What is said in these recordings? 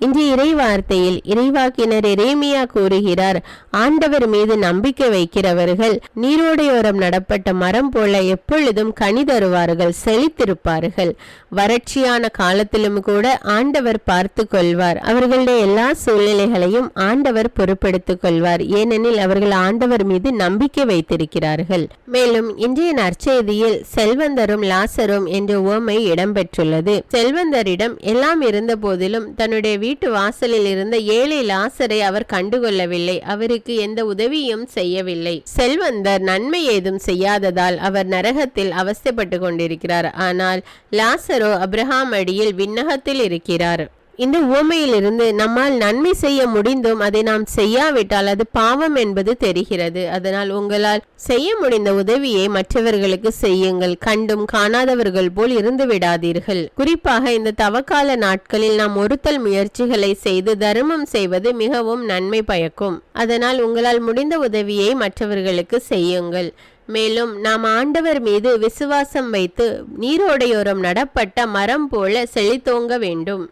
இன்று இறை வார்த்தையில் இறைவாக்கினர் இரேமியா கூறுகிறார் ஆண்டவர் மீது நம்பிக்கை வைக்கிறவர்கள் நீரோடையோரம் நடப்பட்ட மரம் போல எப்பொழுதும் கனி தருவார்கள் செழித்திருப்பார்கள். வறட்சியான காலத்திலும் கூட ஆண்டவர் பார்த்து கொள்வார். அவர்களுடைய எல்லா சூழ்நிலைகளையும் ஆண்டவர் பொறுப்பெடுத்துக் கொள்வார். ஏனெனில் அவர்கள் ஆண்டவர் மீது நம்பிக்கை வைத்திருக்கிறார்கள். மேலும் இன்றைய நற்செய்தியில் செல்வந்தரும் லாசரும் என்ற உவமை இடம்பெற்றுள்ளது. செல்வந்தரிடம் எல்லாம் இருந்த போதிலும் தன்னுடைய வீட்டு வாசலில் இருந்த ஏழை லாசரை அவர் கண்டுகொள்ளவில்லை. அவருக்கு எந்த உதவியும் செய்யவில்லை. செல்வந்தர் நன்மை ஏதும் செய்யாததால் அவர் நரகத்தில் அவஸ்தைப்பட்டு கொண்டிருக்கிறார். ஆனால் லாசரோ அப்ரஹாம் அடியில் விண்ணகத்தில் இருக்கிறார். இந்த உவமையிலிருந்து நம்மால் நன்மை செய்ய முடிந்தும் அதை நாம் செய்யாவிட்டால் அது பாவம் என்பது தெரிகிறது. அதனால் உங்களால் செய்ய முடிந்த உதவியை மற்றவர்களுக்கு செய்யுங்கள். கண்டும் காணாதவர்கள் போல் இருந்து விடாதீர்கள். குறிப்பாக இந்த தவக்கால நாட்களில் நாம் ஒருத்தல் முயற்சிகளை செய்து தர்மம் செய்வது மிகவும் நன்மை பயக்கும். அதனால் உங்களால் முடிந்த உதவியை மற்றவர்களுக்கு செய்யுங்கள். மேலும் நாம் ஆண்டவர் மீது விசுவாசம் வைத்து நீரோடையோரம் நடப்பட்ட மரம் போல செழித்தோங்க வேண்டும்.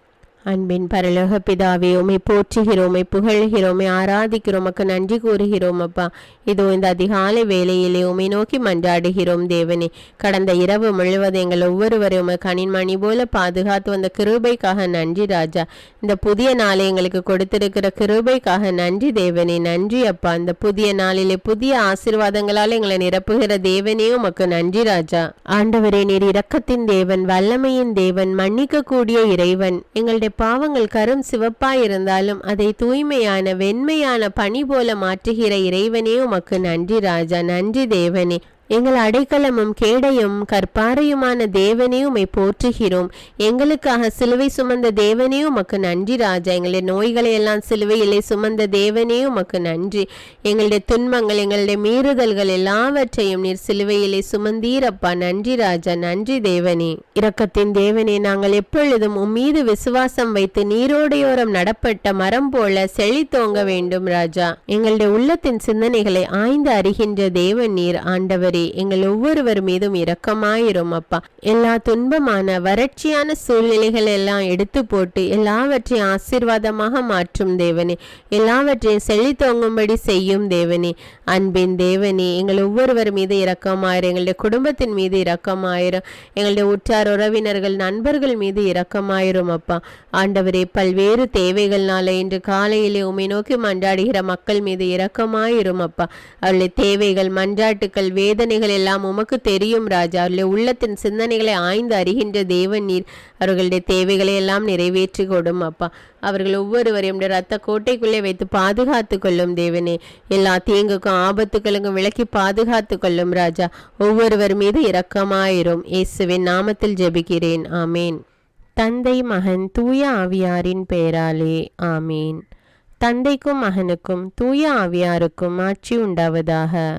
அன்பின் பரலோக பிதாவே உமை போற்றுகிறோம் புகழ்கிறோமே ஆராதிக்கிறோம் உமக்கு நன்றி கூறுகிறோம் அப்பா. இதோ இந்த அதிகாலை வேலையிலே உமை நோக்கி மன்றாடுகிறோம் தேவனே. கடந்த இரவு முழுவதும் எங்கள் ஒவ்வொருவரையும் உமை கணின்மணி போல பாதுகாத்து வந்த கிருபைக்காக நன்றி ராஜா. இந்த புதிய நாளை எங்களுக்கு கொடுத்திருக்கிற கிருபைக்காக நன்றி தேவனே. நன்றி அப்பா. இந்த புதிய நாளிலே புதிய ஆசீர்வாதங்களால் எங்களை நிரப்புகிற தேவனே உமக்கு நன்றி ராஜா. ஆண்டவரே நீர் இரக்கத்தின் தேவன் வல்லமையின் தேவன் மன்னிக்க கூடிய இறைவன். எங்களுடைய பாவங்கள் கரும் சிவப்பாயிருந்தாலும் அதை தூய்மையான வெண்மையான பனி போல மாற்றுகிற இறைவனே உமக்கு நன்றி ராஜா. நன்றி தேவனே. எங்கள் அடைக்கலமும் கேடையும் கற்பாரையுமான தேவனே உமை போற்றுகிறோம். எங்களுக்காக சிலுவை சுமந்த தேவனே உமக்கு நன்றி ராஜா. எங்களுடைய நோய்களை எல்லாம் சிலுவையிலே சுமந்த தேவனே உமக்கு நன்றி. எங்களுடைய துன்பங்கள் எங்களுடைய மீறுதல்கள் எல்லாவற்றையும் நீர் சிலுவையிலே சுமந்தீரப்பா நன்றி ராஜா. நன்றி தேவனே. இரக்கத்தின் தேவனே நாங்கள் எப்பொழுதும் உம் மீது விசுவாசம் வைத்து நீரோடையோரம் நடப்பட்ட மரம் போல செழித்தோங்க வேண்டும் ராஜா. எங்களுடைய உள்ளத்தின் சிந்தனைகளை ஆய்ந்து அறிகின்ற தேவன் நீர் ஆண்டவரே. எங்கள் ஒவ்வொருவர் மீதும் இரக்கமாயிரும் அப்பா. எல்லா துன்பமான வறட்சியான சூழ்நிலைகள் எல்லாம் எடுத்து போட்டு எல்லாவற்றையும் ஆசீர்வாதமாக மாற்றும் தேவனே. எல்லாவற்றையும் செழித்தோங்கும்படி செய்யும் தேவனே. அன்பின் தேவனே எங்கள் ஒவ்வொருவர் மீது இரக்கமாயிரும் எங்களுடைய குடும்பத்தின் மீது இரக்கமாயிரும் எங்களுடைய உற்றார் உறவினர்கள் நண்பர்கள் மீது இரக்கமாயிரும் அப்பா. ஆண்டவரே பல்வேறு தேவைகள்னால இன்று காலையிலே உமை நோக்கி மன்றாடுகிற மக்கள் மீது இரக்கமாயிரும் அப்பா. அவளுடைய தேவைகள் மன்றாட்டுக்கள் வேதனை சிந்தனைகள் எல்லாம் உமக்கு தெரியும் ராஜா. அவருடைய உள்ளத்தின் சிந்தனைகளை ஆய்ந்து அறிகின்ற தேவன் நீர். அவர்களுடைய தேவைகளை எல்லாம் நிறைவேற்றி கொடும் அப்பா. அவர்கள் ஒவ்வொருவரையும் ரத்த கோட்டைக்குள்ளே வைத்து பாதுகாத்து கொள்ளும் தேவனே. எல்லா தீங்குக்கும் ஆபத்துக்களுக்கும் விலக்கி பாதுகாத்து கொள்ளும் ராஜா. ஒவ்வொருவர் மீது இரக்கமாயிரும். இயேசுவின் நாமத்தில் ஜெபிக்கிறேன். ஆமேன். தந்தை மகன் தூய ஆவியாரின் பெயராலே. ஆமீன். தந்தைக்கும் மகனுக்கும் தூய ஆவியாருக்கும் ஆட்சி உண்டாவதாக.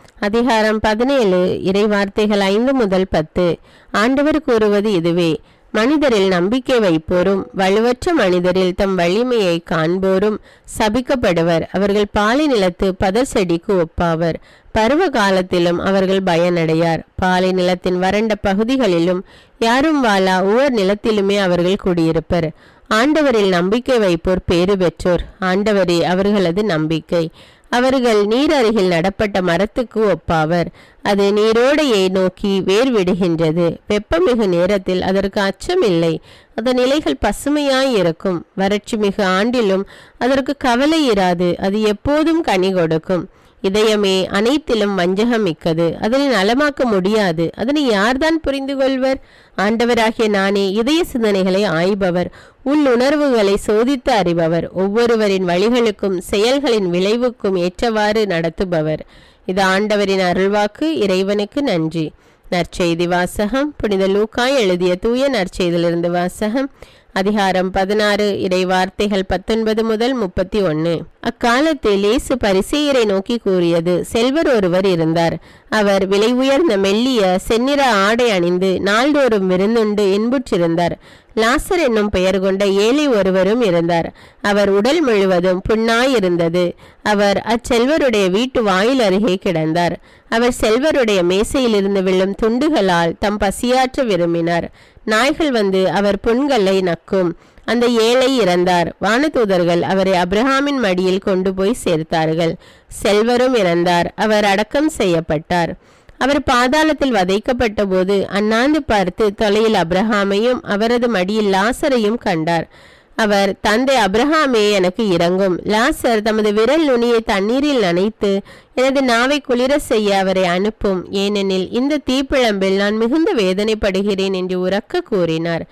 அதிகாரம் பதினேழு இறைவார்த்தைகள் ஐந்து முதல் பத்து. ஆண்டவர் கூறுவது இதுவே மனிதரில் நம்பிக்கை வைப்போரும் வலுவற்ற மனிதரில் தம் வலிமையை காண்போரும் சபிக்கப்படுவர். அவர்கள் பாலை நிலத்து பதர் செடிக்கு ஒப்பாவர். பருவ காலத்திலும் அவர்கள் பயனடையார். பாலை நிலத்தின் வறண்ட பகுதிகளிலும் யாரும் வாழா உவர் நிலத்திலுமே அவர்கள் குடியிருப்பர். ஆண்டவரில் நம்பிக்கை வைப்போர் பேறு பெற்றோர். ஆண்டவரே அவர்களது நம்பிக்கை. அவர்கள் நீர் அருகில் நடப்பட்ட மரத்துக்கு ஒப்பாவர். அது நீரோடையை நோக்கி வேர் விடுகின்றது வெப்பமிகு நேரத்தில் அதற்கு அச்சமில்லை. அதன் இலைகள் பசுமையாயிருக்கும். வறட்சி மிகு ஆண்டிலும் அதற்கு கவலை இராது. அது எப்போதும் கனி கொடுக்கும். இதயமே அனைத்திலும் வஞ்சகம் மிக்கது அதனை நலமாக்க முடியாது. அதனை யார்தான் புரிந்து கொள்வர் ஆண்டவராகிய நானே இதய சிந்தனைகளை ஆய்பவர். உள் உணர்வுகளை சோதித்து அறிபவர். ஒவ்வொருவரின் வழிகளுக்கும் செயல்களின் விளைவுக்கும் ஏற்றவாறு நடத்துபவர். இது ஆண்டவரின் அருள்வாக்கு. இறைவனுக்கு நன்றி. நற்செய்தி வாசகம். புனித லூக்காய் எழுதிய தூய நற்செய்தியிலிருந்து வாசகம். அதிகாரம் பதினாறு. இறை வார்த்தைகள் பத்தொன்பது முதல் முப்பத்தி ஒன்று. அக்காலத்தில் இயேசு பரிசேயரை நோக்கி கூறியது செல்வர் ஒருவர் இருந்தார். அவர் விலை உயர்ந்த மெல்லிய செந்நிற ஆடை அணிந்து நாள்தோறும் விருந்துண்டு இன்புற்றிருந்தார். லாசர் என்னும் பெயர் கொண்ட ஏழை ஒருவரும் இருந்தார். அவர் உடல் முழுவதும் புண்ணாயிருந்தது. அவர் அச்செல்வருடைய வீட்டு வாயில் அருகே கிடந்தார். அவர் செல்வருடைய மேசையிலிருந்து விழும் துண்டுகளால் தம் பசியாற்ற விரும்பினார். நாய்கள் வந்து அவர் புண்களை நக்கும். அந்த ஏழை இறந்தார். வானதூதர்கள் அவரை அப்ரஹாமின் மடியில் கொண்டு போய் சேர்த்தார்கள். செல்வரும் இறந்தார். அவர் அடக்கம் செய்யப்பட்டார். அவர் பாதாளத்தில் வதைக்கப்பட்ட போது அண்ணாந்து பார்த்து தொலையில் அப்ரஹாமையும் அவரது மடியில் லாசரையும் கண்டார். அவர் தந்தை அப்ரஹாமே எனக்கு இறங்கும் லாசர் தமது விரல் நுனியை தண்ணீரில் நனைத்து எனது நாவை குளிர செய்ய அவரை அனுப்பும். ஏனெனில் இந்த தீப்பிழம்பில் நான் மிகுந்த வேதனைப்படுகிறேன் என்று உறக்க கூறினார்.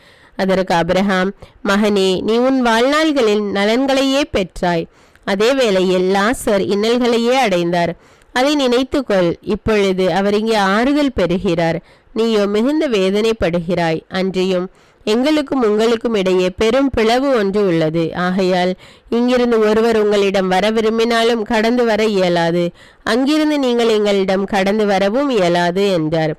அதற்கு அப்ரஹாம் மகனே நீ உன் வாழ்நாள்களில் நலன்களையே பெற்றாய். அதே வேளையில் லாசர் இன்னல்களையே அடைந்தார். அதை நினைத்துக்கொள். இப்பொழுது அவர் இங்கே ஆறுதல் பெறுகிறார். நீயோ மிகுந்த வேதனைப்படுகிறாய். அன்றியும் எங்களுக்கும் உங்களுக்கும் இடையே பெரும் பிளவு ஒன்று உள்ளது. ஆகையால் இங்கிருந்து ஒருவர் உங்களிடம் வர விரும்பினாலும் கடந்து வர இயலாது. அங்கிருந்து நீங்கள் எங்களிடம் கடந்து வரவும் இயலாது என்றார்.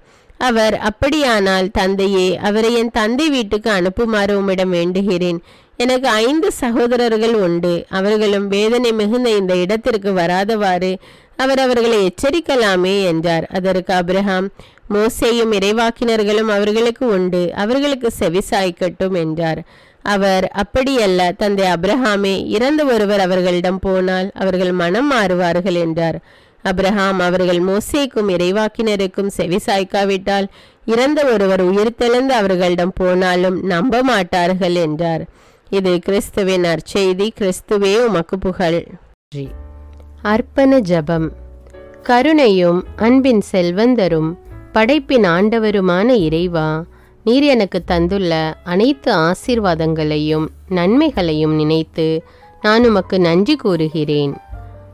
அவர் அப்படியானால் தந்தையே அவரை என் தந்தை வீட்டுக்கு அனுப்புமாறு உம்மிடம் வேண்டுகிறேன். எனக்கு ஐந்து சகோதரர்கள் உண்டு. அவர்களும் வேதனை மிகுந்த இந்த இடத்திற்கு வராதவாறு அவர் அவர்களை எச்சரிக்கலாமே என்றார். அதற்கு அப்ரஹாம் மோசேயும் இறைவாக்கினர்களும் அவர்களுக்கு உண்டு. அவர்களுக்கு செவிசாய்க்கட்டும் என்றார். அவர் அப்படியல்ல தந்தை அப்ரஹாமே இறந்த ஒருவர் அவர்களிடம் போனால் அவர்கள் மனம் மாறுவார்கள் என்றார். அபிரஹாம் அவர்கள் மோசேக்கும் இறைவாக்கினருக்கும் செவிசாய்க்காவிட்டால் இறந்த ஒருவர் உயிர்த்தெழுந்து அவர்களிடம் போனாலும் நம்ப மாட்டார்கள் என்றார். இது கிறிஸ்துவின் நற்செய்தி. கிறிஸ்துவே உமக்கு புகழ். அர்ப்பண ஜபம். கருணையும் அன்பின் செல்வந்தரும் படைப்பின் ஆண்டவருமான இறைவா நீர் எனக்கு தந்துள்ள அனைத்து ஆசீர்வாதங்களையும் நன்மைகளையும் நினைத்து நான் உமக்கு நன்றி கூறுகிறேன்.